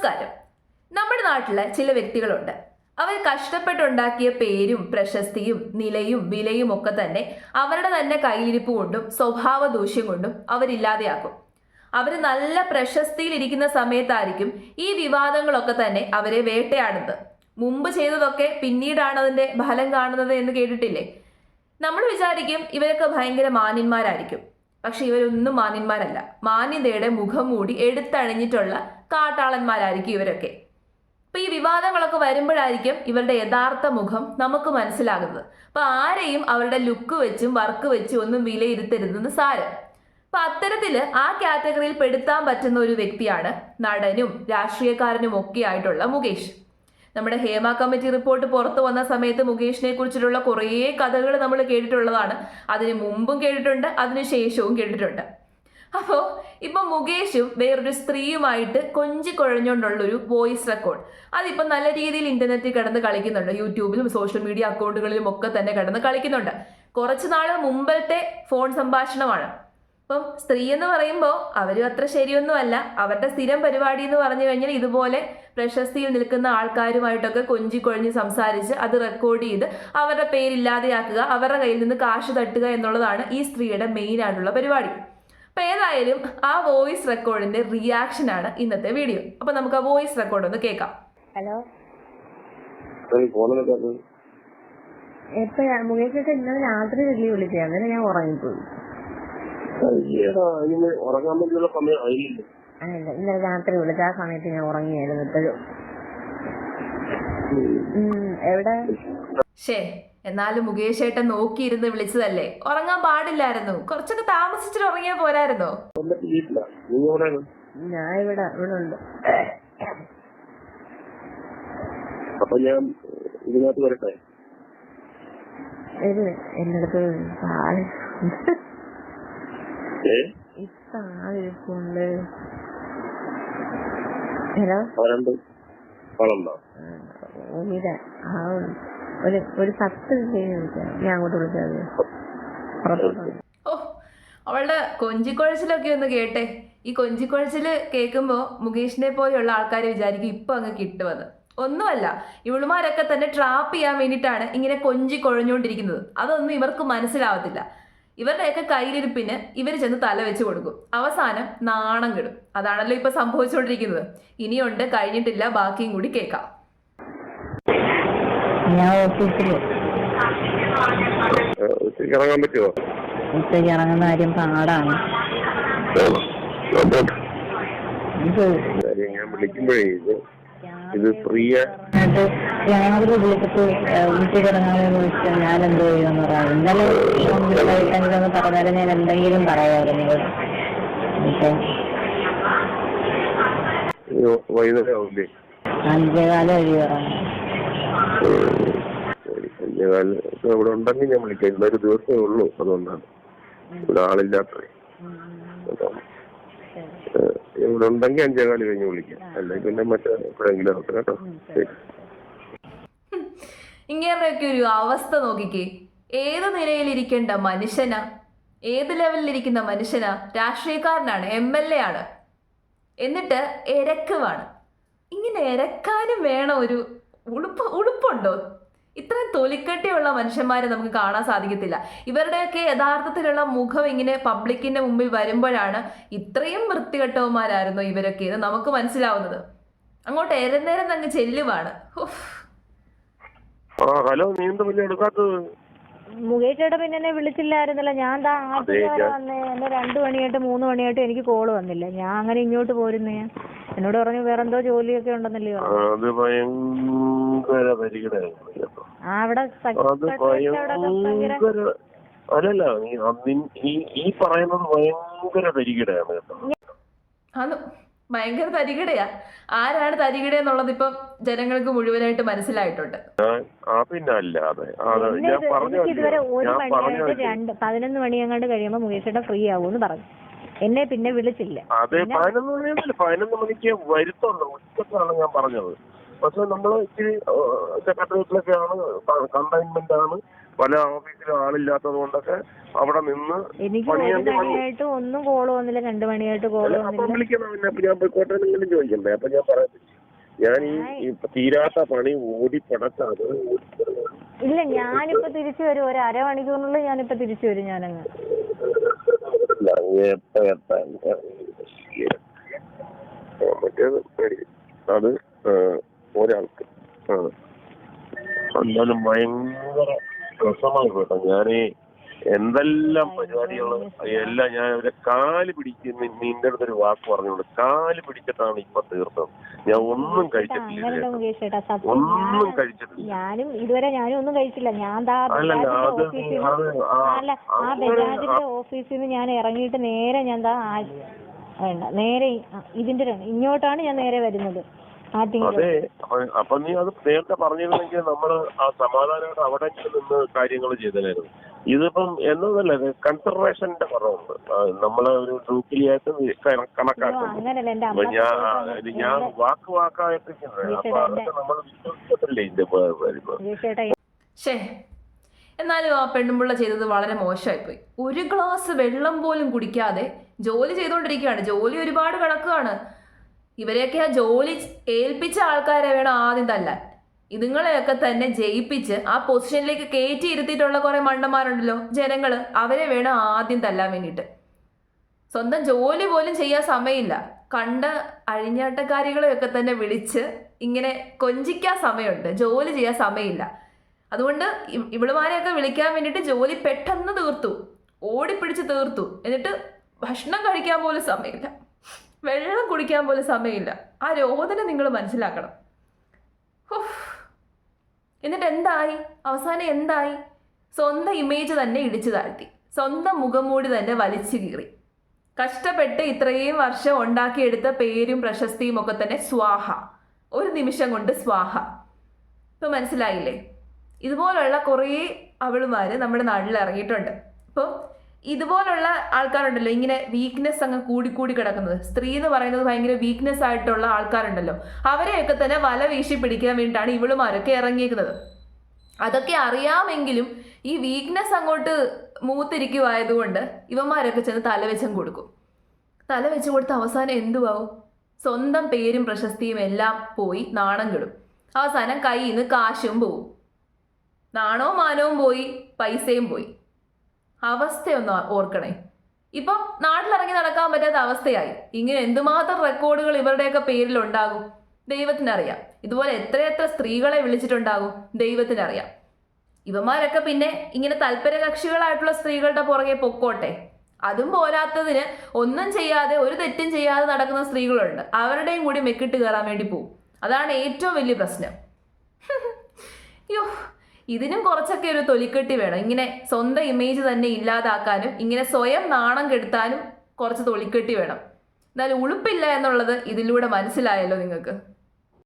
നമസ്കാരം. നമ്മുടെ നാട്ടിലെ ചില വ്യക്തികളുണ്ട്. അവർ കഷ്ടപ്പെട്ടുണ്ടാക്കിയ പേരും പ്രശസ്തിയും നിലയും വിലയും ഒക്കെ തന്നെ അവരുടെ തന്നെ കയ്യിലിരിപ്പ് കൊണ്ടും സ്വഭാവ ദൂഷ്യം കൊണ്ടും അവരില്ലാതെയാക്കും. അവർ നല്ല പ്രശസ്തിയിലിരിക്കുന്ന സമയത്തായിരിക്കും ഈ വിവാദങ്ങളൊക്കെ തന്നെ അവരെ വേട്ടയാടുന്നത്. മുമ്പ് ചെയ്തതൊക്കെ പിന്നീടാണ് അതിന്റെ ഫലം കാണുന്നത് എന്ന് കേട്ടിട്ടില്ലേ? നമ്മൾ വിചാരിക്കും ഇവരൊക്കെ ഭയങ്കര മാന്യന്മാരായിരിക്കും. പക്ഷെ ഇവരൊന്നും മാന്യന്മാരല്ല. മാന്യതയുടെ മുഖം മൂടി എടുത്തണിഞ്ഞിട്ടുള്ള കാട്ടാളന്മാരായിരിക്കും ഇവരൊക്കെ. അപ്പൊ ഈ വിവാദങ്ങളൊക്കെ വരുമ്പോഴായിരിക്കും ഇവരുടെ യഥാർത്ഥ മുഖം നമുക്ക് മനസ്സിലാകുന്നത്. അപ്പൊ ആരെയും അവരുടെ ലുക്ക് വെച്ചും വർക്ക് വെച്ചും ഒന്നും വിലയിരുത്തരുതെന്ന് സാരം. അപ്പൊ അത്തരത്തിൽ ആ കാറ്റഗറിയിൽ പെടുത്താൻ പറ്റുന്ന ഒരു വ്യക്തിയാണ് നടനും രാഷ്ട്രീയക്കാരനും ഒക്കെ ആയിട്ടുള്ള മുകേഷ്. നമ്മുടെ ഹേമ കമ്മിറ്റി റിപ്പോർട്ട് പുറത്തു വന്ന സമയത്ത് മുകേഷിനെ കുറിച്ചിട്ടുള്ള കുറേ കഥകൾ നമ്മൾ കേട്ടിട്ടുള്ളതാണ്. അതിന് മുമ്പും കേട്ടിട്ടുണ്ട് അതിന് ശേഷവും കേട്ടിട്ടുണ്ട്. അപ്പോൾ ഇപ്പം മുകേഷും വേറൊരു സ്ത്രീയുമായിട്ട് കൊഞ്ചി കുഴഞ്ഞുകൊണ്ടുള്ളൊരു വോയിസ് റെക്കോർഡ്. അതിപ്പം നല്ല രീതിയിൽ ഇന്റർനെറ്റിൽ കിടന്ന് കളിക്കുന്നുണ്ട്. യൂട്യൂബിലും സോഷ്യൽ മീഡിയ അക്കൗണ്ടുകളിലും ഒക്കെ തന്നെ കിടന്ന് കളിക്കുന്നുണ്ട്. കുറച്ച് നാൾ മുമ്പത്തെ ഫോൺ സംഭാഷണമാണ്. അപ്പം സ്ത്രീ എന്ന് പറയുമ്പോൾ അവരും അത്ര ശരിയൊന്നുമല്ല. അവരുടെ സ്ഥിരം പരിപാടി എന്ന് പറഞ്ഞു കഴിഞ്ഞാൽ ഇതുപോലെ പ്രശസ്തിയിൽ നിൽക്കുന്ന ആൾക്കാരുമായിട്ടൊക്കെ കൊഞ്ചിക്കൊഴിഞ്ഞ് സംസാരിച്ച് അത് റെക്കോർഡ് ചെയ്ത് അവരുടെ പേരില്ലാതെയാക്കുക അവരുടെ കയ്യിൽ നിന്ന് കാശ് തട്ടുക എന്നുള്ളതാണ് ഈ സ്ത്രീയുടെ മെയിൻ ആയിട്ടുള്ള പരിപാടി. അപ്പൊ ഏതായാലും ആ വോയിസ് റെക്കോർഡിന്റെ റിയാക്ഷൻ ആണ് ഇന്നത്തെ വീഡിയോ അപ്പൊ നമുക്ക് ആ വോയിസ് റെക്കോർഡ് ഒന്ന് കേൾക്കാം. ഹലോ എപ്പോഴാ? മുകേഷ് ചേട്ടൻ ഇന്നലെ രാത്രി വലിയ വിളിച്ചേ. അങ്ങനെ ഞാൻ ഉറങ്ങിപ്പോയി. ഉറങ്ങാൻ വേണ്ടിയുള്ള സമയം ആയില്ല? ഇന്നലെ രാത്രി വിളിച്ച ആ സമയത്ത് ഞാൻ ഉറങ്ങിയായിരുന്നു. ഇപ്പോഴും. എവിടെ? ഷേ എന്നാലും മുകേഷ് ഏട്ടൻ നോക്കിയിരുന്ന് വിളിച്ചതല്ലേ? ഉറങ്ങാൻ പാടില്ലായിരുന്നു. കുറച്ചൊക്കെ താമസിച്ചിട്ട് ഉറങ്ങിയാ പോരായിരുന്നോ? ഞാൻ ഇവിടെ ഇവിടെ ഉണ്ട്. അപ്പൊ ഞാൻ ഇതിനകത്ത് വരട്ടെ? ഇത് എന്റെ അടുത്ത് ഇപ്പൊ ഹലോ? ഒരു ഒരു പത്ത് മിനിറ്റ് ഞാൻ അങ്ങോട്ട് ഓ അവളുടെ കൊഞ്ചിക്കുഴച്ചിലൊക്കെ ഒന്ന് കേട്ടെ. ഈ കൊഞ്ചിക്കുഴച്ചിൽ കേൾക്കുമ്പോ മുകേഷിനെ പോലെയുള്ള ആൾക്കാർ വിചാരിക്കും ഇപ്പൊ അങ്ങ് കിട്ടുമെന്ന്. ഒന്നുമല്ല ഇവളുമാരൊക്കെ തന്നെ ട്രാപ്പ് ചെയ്യാൻ വേണ്ടിയിട്ടാണ് ഇങ്ങനെ കൊഞ്ചി കുഴഞ്ഞുകൊണ്ടിരിക്കുന്നത്. അതൊന്നും ഇവർക്ക് മനസ്സിലാവത്തില്ല. ഇവരുടെയൊക്കെ കയ്യിലിരിപ്പിന് ഇവർ ചെന്ന് തല വെച്ച് കൊടുക്കും. അവസാനം നാണം കിടും. അതാണല്ലോ ഇപ്പൊ സംഭവിച്ചുകൊണ്ടിരിക്കുന്നത് ഇനിയുണ്ട് കഴിഞ്ഞിട്ടില്ല ബാക്കിയും കൂടി കേൾക്കാം. ഞാൻ ഓഫീസിൽ ഉച്ചയ്ക്ക് ഇറങ്ങാൻ പറ്റുമോ ഉച്ചയ്ക്ക് ഇറങ്ങുന്ന കാര്യം പാടാണ്. ഞാൻ വിളിക്കുമ്പോഴേ ഇത് ഇത് ഫ്രീയ. എന്നിട്ട് രാവിലെ വിളിച്ചിട്ട് വീട്ടിൽ ഇറങ്ങാമെന്ന് ചോദിച്ചാൽ ഞാൻ എന്തോ ചെയ്യുമെന്ന് പറയാം. ഇന്നലെ ഒന്ന് പറഞ്ഞാലും ഞാൻ എന്തെങ്കിലും പറയാമായിരുന്നു ഇവിടെ ഇപ്പം അഞ്ചേകാലം അഞ്ചേകാൽ. ഉണ്ടെങ്കിൽ ഞാൻ വിളിക്കാം. ഇന്നൊരു ദിവസമേ ഉള്ളൂ അതുകൊണ്ടാണ്. ഇവിടെ ആളില്ലാത്തത്. അതാണ്. ഏഹ് ഇവിടെ ഉണ്ടെങ്കിൽ അഞ്ചേകാൽ കഴിഞ്ഞ് വിളിക്കാം. അല്ലെങ്കിൽ പിന്നെ മറ്റേ എപ്പോഴെങ്കിലും ആവട്ടെ കേട്ടോ. ശരി. ഇങ്ങനെയൊക്കെ ഒരു അവസ്ഥ നോക്കിക്കേ. ഏത് നിലയിലിരിക്കേണ്ട മനുഷ്യനാ? ഏത് ലെവലിലിരിക്കുന്ന മനുഷ്യനാ? രാഷ്ട്രീയക്കാരനാണ് എം എൽ എ ആണ്. എന്നിട്ട് എരക്കുവാണ്. ഇങ്ങനെ എരക്കാനും വേണം ഒരു ഉളുപ്പ് ഉളുപ്പുണ്ടോ? ഇത്രയും തൊലിക്കട്ടിയുള്ള മനുഷ്യന്മാരെ നമുക്ക് കാണാൻ സാധിക്കത്തില്ല. ഇവരുടെയൊക്കെ യഥാർത്ഥത്തിലുള്ള മുഖം ഇങ്ങനെ പബ്ലിക്കിന്റെ മുമ്പിൽ വരുമ്പോഴാണ് ഇത്രയും വൃത്തികെട്ടവന്മാരായിരുന്നു ഇവരൊക്കെ എന്ന് നമുക്ക് മനസ്സിലാവുന്നത്. അങ്ങോട്ട് എരന്നേരം അങ്ങ് ചെല്ലുവാണ്. ആ ഹലോ നീ എന്താ പിന്നെ എടുക്കാത്തത്? മുകേഷേട്ട പിന്നെ എന്നെ വിളിച്ചില്ലായിരുന്നല്ലോ. ഞാൻ ദാ ആദ്യം വരെ വന്നേ എന്നെ രണ്ടു മണിയായിട്ട് മൂന്ന് മണിയായിട്ട് എനിക്ക് കോൾ വന്നില്ല. ഞാൻ അങ്ങനെ ഇങ്ങോട്ട് പോരുന്നേ. എന്നോട് പറഞ്ഞു വേറെന്തോ ജോലിയൊക്കെ ഉണ്ടെന്നല്ലേ ആ, പറഞ്ഞു. അത് ഭയങ്കര പരിഗണനയാണ് കേട്ടോ. ആ അവിടെ അത് അവിടെ ഭയങ്കര ഭയങ്കര അല്ലല്ല ഈ ഈ ഈ പറയുന്നത് ഭയങ്കര പരിഗണയാണ് കേട്ടോ. ഭയങ്കര തരികിടയാ. ആരാണ് തരികിട എന്നുള്ളത് ഇപ്പം ജനങ്ങൾക്ക് മുഴുവനായിട്ട് മനസ്സിലായിട്ടുണ്ട്. പിന്നെ അല്ലാതെ ഇതുവരെ ഒരു മണിയായിട്ട് രണ്ട് പതിനൊന്ന് മണിയങ്ങാണ്ട് കഴിയുമ്പോൾ മുകേഷ് ചേട്ടൻ ഫ്രീ ആവൂന്ന് പറഞ്ഞു. എന്നെ പിന്നെ വിളിച്ചില്ല. അതെ പതിനൊന്ന് മണിക്ക് വരുത്തുള്ളൂ ഉച്ചക്കാണ് ഞാൻ പറഞ്ഞത്. പക്ഷെ നമ്മൾ ഇച്ചിരി സെക്രട്ടേറിയറ്റിലൊക്കെയാണ് കണ്ടെയ്ൻമെന്റ് ആണ് പല ഓഫീസിലും ആളില്ലാത്തത് കൊണ്ടൊക്കെ അവിടെ നിന്ന് എനിക്ക് ഒരു മണിയായിട്ട് ഒന്നും കോൾ വന്നില്ല രണ്ടു മണിയായിട്ട് കോൾ അപ്പൊ വന്നില്ല വിളിക്കണം പിന്നെ. അപ്പൊ ഞാൻ പോയിക്കോട്ടെ എന്നെങ്കിലും ചോദിക്കണ്ടേ? അപ്പൊ ഞാൻ പറയാം. ഞാൻ ഈ തീരാത്ത പണി ഓടി പടക്കാതെ ഇല്ല ഞാനിപ്പോ തിരിച്ചു വരും. ഒരു അരമണിക്കൂറിനുള്ളിൽ ഞാനിപ്പോ തിരിച്ചു വരും ഞാനങ്ങ്. മറ്റേത് അത് ഒരാൾക്ക്. ആ. എന്നാലും ഭയങ്കര രസമായി കേട്ടോ ഞാനീ എന്തെല്ലാം പരിപാടികൾ എല്ലാം ഞാൻ അവരെ കാൽ പിടിച്ച് നിന്റെ അടുത്തൊരു വാക്ക് പറഞ്ഞോണ്ട് കാൽ പിടിച്ചിട്ടാണ് ഇപ്പൊ തീർത്തത്. ഞാൻ ഒന്നും കഴിച്ചിട്ടില്ല ഒന്നും കഴിച്ചിട്ടില്ല. ഞാനും ഇതുവരെ ഞാനും ഒന്നും കഴിച്ചില്ല ഞാൻ അല്ല ആ ബജാജിന്റെ ഓഫീസിൽ നിന്ന് ഞാൻ ഇറങ്ങിയിട്ട് നേരെ ഞാൻ ദാ വേണ്ട നേരെ ഇതിന്റെ ഇങ്ങോട്ടാണ് ഞാൻ നേരെ വരുന്നത്. അതെ അപ്പൊ- നീ അത് നേരത്തെ പറഞ്ഞിരുന്നെങ്കിൽ നമ്മൾ ആ സമാധാനമായിട്ട് അവിടെ നിന്ന് കാര്യങ്ങൾ ചെയ്തതായിരുന്നു. ഇതിപ്പം എന്നതല്ല കൺസർവേഷന്റെ കുറവുണ്ട്. നമ്മളെ ഒരു ഗ്രൂപ്പിലായിട്ട് കണക്കാക്കുന്നു. ഞാൻ ഞാൻ വാക്ക് വാക്കായിട്ടിരിക്കുന്നത്. അപ്പൊ അതൊക്കെ നമ്മൾ വിശ്വസിച്ചിട്ടല്ലേ ഇതിന്റെ എന്നാലും ആ പെണ്ണുമ്പിള്ള ചെയ്തത് വളരെ മോശമായിപ്പോയി. ഒരു ഗ്ലാസ് വെള്ളം പോലും കുടിക്കാതെ ജോലി ചെയ്തുകൊണ്ടിരിക്കുകയാണ് ജോലി ഒരുപാട് കിടക്കുകയാണ് ഇവരെയൊക്കെ ആ ജോലി ഏൽപ്പിച്ച ആൾക്കാരെ വേണം ആദ്യം തല്ലാൻ. ഇതുങ്ങളെയൊക്കെ തന്നെ ജയിപ്പിച്ച് ആ പൊസിഷനിലേക്ക് കയറ്റി ഇരുത്തിയിട്ടുള്ള കുറെ മണ്ടന്മാരുണ്ടല്ലോ ജനങ്ങൾ അവരെ വേണം ആദ്യം തല്ലാൻ വേണ്ടിയിട്ട്. സ്വന്തം ജോലി പോലും ചെയ്യാൻ സമയമില്ല. കണ്ട അഴിഞ്ഞാട്ടക്കാരികളെയൊക്കെ തന്നെ വിളിച്ച് ഇങ്ങനെ കൊഞ്ചിക്കാൻ സമയമുണ്ട് ജോലി ചെയ്യാൻ സമയമില്ല. അതുകൊണ്ട് ഇവിടുമാരെയൊക്കെ വിളിക്കാൻ വേണ്ടിയിട്ട് ജോലി പെട്ടെന്ന് തീർത്തു ഓടിപ്പിടിച്ച് തീർത്തു. എന്നിട്ട് ഭക്ഷണം കഴിക്കാൻ പോലും സമയമില്ല. വെള്ളം കുടിക്കാൻ പോലും സമയമില്ല. ആ രോദന നിങ്ങൾ മനസ്സിലാക്കണം. എന്നിട്ട് എന്തായി? അവസാനം എന്തായി? സ്വന്തം ഇമേജ് തന്നെ ഇടിച്ചു താഴ്ത്തി. സ്വന്തം മുഖംമൂടി തന്നെ വലിച്ചു കീറി. കഷ്ടപ്പെട്ട് ഇത്രയും വർഷം ഉണ്ടാക്കിയെടുത്ത പേരും പ്രശസ്തിയും ഒക്കെ തന്നെ സ്വാഹ. ഒരു നിമിഷം കൊണ്ട് സ്വാഹ. ഇപ്പൊ മനസ്സിലായില്ലേ? ഇതുപോലുള്ള കുറേ അവളുമാര് നമ്മുടെ നാട്ടിൽ ഇറങ്ങിയിട്ടുണ്ട്. അപ്പോൾ ഇതുപോലുള്ള ആൾക്കാരുണ്ടല്ലോ ഇങ്ങനെ വീക്ക്നെസ് അങ്ങ് കൂടിക്കൂടി കിടക്കുന്നത്. സ്ത്രീ എന്ന് പറയുന്നത് ഭയങ്കര വീക്ക്നെസ് ആയിട്ടുള്ള ആൾക്കാരുണ്ടല്ലോ. അവരെയൊക്കെ തന്നെ വല വീശി പിടിക്കാൻ വേണ്ടിയിട്ടാണ് ഇവളുമാരൊക്കെ ഇറങ്ങിയിരിക്കുന്നത് അതൊക്കെ അറിയാമെങ്കിലും ഈ വീക്ക്നെസ് അങ്ങോട്ട് മൂത്തിരിക്കുവായതുകൊണ്ട് ഇവന്മാരൊക്കെ ചെന്ന് തലവെച്ചം കൊടുക്കും. തലവെച്ച് കൊടുത്ത അവസാനം എന്തുവാകും സ്വന്തം പേരും പ്രശസ്തിയും എല്ലാം പോയി നാണം കിടും. അവസാനം കയ്യിൽ നിന്ന് കാശും പോവും. നാണവും മാനവും പോയി പൈസയും പോയി. അവസ്ഥയൊന്ന് ഓർക്കണേ. ഇപ്പം നാട്ടിലിറങ്ങി നടക്കാൻ പറ്റാത്ത അവസ്ഥയായി. ഇങ്ങനെ എന്തുമാത്രം റെക്കോർഡുകൾ ഇവരുടെയൊക്കെ പേരിലുണ്ടാകും? ദൈവത്തിനറിയാം. ഇതുപോലെ എത്രയെത്ര സ്ത്രീകളെ വിളിച്ചിട്ടുണ്ടാകും? ദൈവത്തിനറിയാം. ഇവന്മാരൊക്കെ പിന്നെ ഇങ്ങനെ തൽപരകക്ഷികളായിട്ടുള്ള സ്ത്രീകളുടെ പുറകെ പൊക്കോട്ടെ. അതും പോരാത്തതിന് ഒന്നും ചെയ്യാതെ ഒരു തെറ്റും ചെയ്യാതെ നടക്കുന്ന സ്ത്രീകളുണ്ട്. അവരുടെയും കൂടി മെക്കിട്ട് കയറാൻ വേണ്ടി പോവും. അതാണ് ഏറ്റവും വലിയ പ്രശ്നം. യോ ഇതിനും കുറച്ചൊക്കെ ഒരു തൊലിക്കെട്ടി വേണം. ഇങ്ങനെ സ്വന്തം ഇമേജ് തന്നെ ഇല്ലാതാക്കാനും ഇങ്ങനെ സ്വയം നാണം കെടുത്താനും കുറച്ച് തൊലിക്കെട്ടി വേണം. എന്നാൽ ഉളുപ്പില്ല എന്നുള്ളത് ഇതിലൂടെ മനസ്സിലായല്ലോ നിങ്ങൾക്ക്.